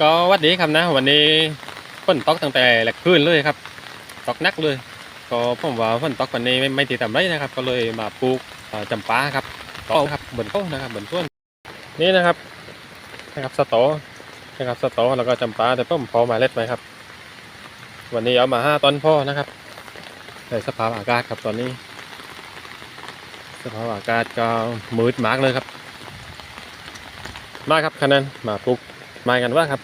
สดีครับนะ วันนี้ฝนตกตั้งแต่แหลกคืนเลยครับตกนักเลย ก็ผมว่าฝนตกวันนี้ไม่ไม่ตีต่ำไรนะครับ ก็เลยมาปลูกจำปาครับก็ครับบนต๊ะนะครับบนต้นนี่นะครับนะครับสตอนะครับสตอแล้วก็จำปาแต่ผมพอมาเล็ดไว้ครับ วันนี้เอามาห้าต้นพ่อนะครับในสภาพอากาศครับตอนนี้ สภาพอากาศก็มืดมากเลยครับ มาครับคะแนนมาปลูกไม้กันว่าครับ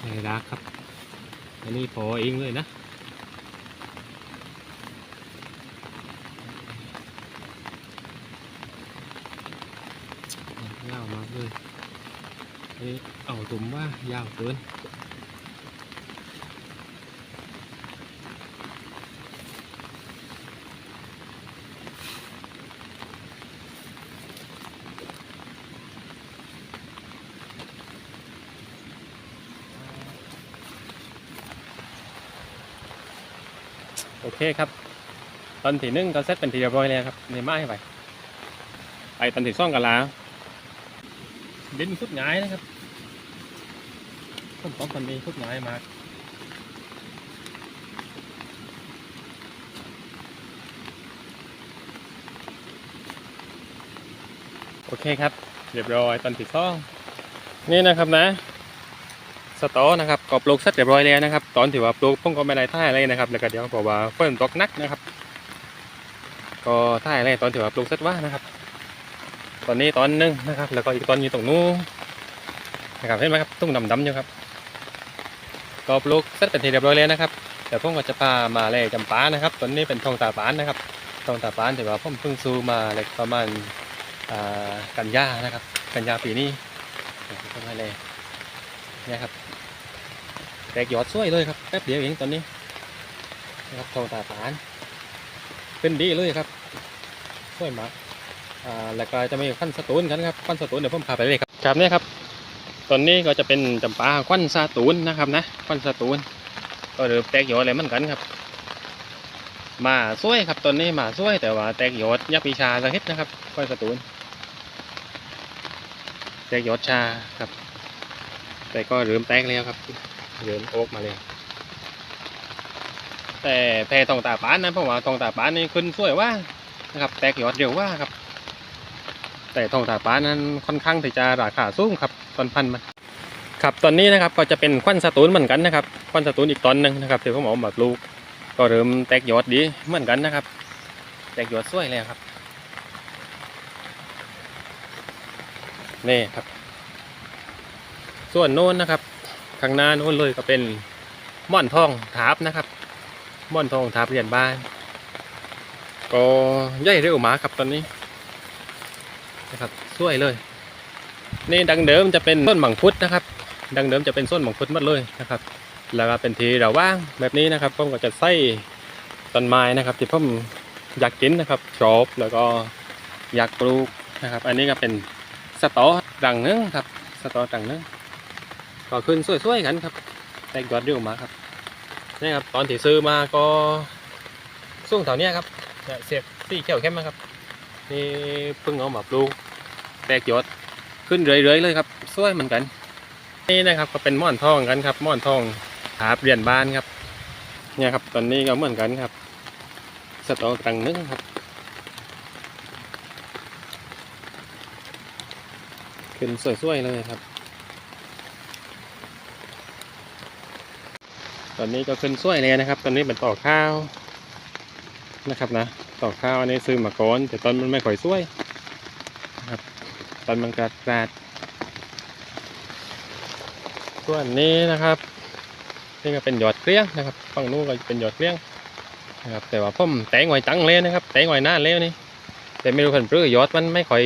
ในรักครับ อันนี้พอเองเลยนะยาวมากเลยอันนี้เอาตุ่มว่ายาวเกิน โอเคครับ ตอนที่หนึ่งก็เซตเป็นทีเรียบร้อยแล้วครับในไม้ไปไปตอนที่ซ่องกันแล้วดินพุดหงายนะครับต้นตอกตอนนี้พุดหงายมากโอเคครับ เรียบร้อยตอนที่ซ่องนี่นะครับนะ สตอนะครับก็ปลูกเสร็จเรียบร้อยแล้วนะครับ ตอนที่ว่าปลูกผมก็ไม่ได้ท่ายอะไรนะครับแล้วก็เดี๋ยวบอกว่าฝนตกนักนะครับ ก็ท่ายอะไรตอนที่ว่าปลูกเสร็จว่านะครับ ตอนนี้ตอนหนึงนะครับ แล้วก็อีกตอนอยู่ตรงนู้นนะครับเห็นไหมครับตุ้งดำๆอยู่ครับก็ปลูกเสร็จเป็นที่เรียบร้อยแล้วนะครับเดี๋ยวผมก็จะพามาเลยจำปานะครับตอนนี้เป็นทองตาปานนะครับทองตาปานที่ว่าผมเพิ่งซื้อมาเลยประมาณอ่ากันยานะครับ กันยาปีนี้เดี๋ยวผมให้เลยเนี่ยครับ แตกยอดสวยเลยครับแป๊บเดียวเองตอนนี้นะครับทองตาปาน เป็นดีเลยครับสวยมากอ่าแล้วก็จะมีขั้นสตูนกันครับขั้นสตูนเดี๋ยวผมพาไปเลยครับครับนี่ครับตอนนี้ก็จะเป็นจำปาควันสตูนนะครับนะควันสตูน ก็เริ่มแตกยอดอะไรเหมือนกันครับมาสวยครับตอนนี้มาสวยแต่ว่าแตกยอดยับปีชาสักนิดนะครับควันสตูนแตกยอดชาครับ แต่ก็เริ่มแตกแล้วครับ เดินโอ๊กมาเลยแต่แพรทองตาปานนะเพราะว่าทองตาปานนี่ขึ้นสวยว่านะครับ แตกยอดเร็วว่าครับ แต่ทองตาปานนั้นค่อนข้างที่จะราคาสูงครับตอนพันมันครับตอนนี้นะครับก็จะเป็นควันสตูนเหมือนกันนะครับควันสตูนอีกตอนหนึ่งนะครับที่ผมเอามาปลูกก็เริ่มแตกยอดดีเหมือนกันนะครับ แตกยอดสวยเลยครับนี่ครับ ส่วนโน้นนะครับ ข้างหน้าโน้นเลยก็เป็นม่อนทองถาบนะครับ ม่อนทองถาบเรียนบ้าน ก็ใหญ่เร็วหมาครับตอนนี้นะครับสวยเลย นี่ดังเดิมจะเป็นต้นหมังคุดนะครับ ดังเดิมจะเป็นต้นหมังคุดหมดเลยนะครับ แล้วก็เป็นทีเราว่างแบบนี้นะครับผมก็จะใส่ต้นไม้นะครับ ที่ผมอยากกินนะครับชอบแล้วก็อยากปลูกนะครับ อันนี้ก็เป็นสตอดังนึงครับ สตอดังนึง ก็ขึ้นสวยๆกันครับ แตกยอดเร็วมากครับนี่ครับตอนที่ซื้อมาก็สูงเท่านี้ยครับเสียบสี่เขียวเข้มนะครับนี่เพิ่งเอามาปลูกแตกยอดขึ้นเรื่อยๆเลยครับสวยเหมือนกัน นี่นะครับก็เป็นม่อนทองกันครับม่อนทองหาเปลี่ยนบ้านครับ เนี่ยครับตอนนี้ก็เหมือนกันครับสตอตังนึงครับ ขึ้นสวยๆเลยครับ ตอนนี้ก็ขึ้นสวยเลยนะครับ ตอนนี้เป็นต่อข้าวนะครับนะ ต่อข้าวอันนี้ซื้อมาก่อนแต่ตอนมันไม่ค่อยสวยนะครับ ตอนมันกระดาดส่วนนี้นะครับนี่ก็เป็นหยอดเกลี้ยงนะครับฝั่งนู้นก็เป็นหยอดเกลี้ยงนะครับ แต่ว่าผมแตงไว้จังเลยนะครับ แตงไว้นาแล้วนี่แต่ไม่รู้คนปลื้อยอดมันไม่ค่อย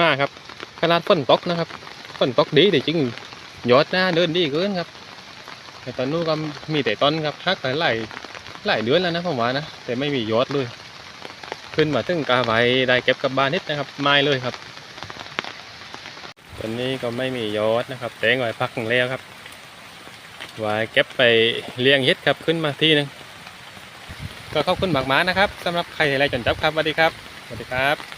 มากครับขนาดฝนตกนะครับฝนตกดีแต่จริงยอดหน้าเดินดีเกินครับ แต่ตอนนู้นก็มีแต่ต้นครับฮักหลายหลายหลายเดือนแล้วนะผมว่านะแต่ไม่มียอดเลย ขึ้นมาถึงกาไว้ได้เก็บกับบ้านนิดนะครับ ไม่เลยครับตอนนี้ก็ไม่มียอดนะครับ แต่งไว้พักหนึ่งแล้วครับไว้เก็บไปเลี้ยงเห็ดครับขึ้นมาทีหนึงก็ขอบคุณมากๆนะครับสำหรับใครที่ไลฟ์จนจบครับสวัสดีครับสวัสดีครับ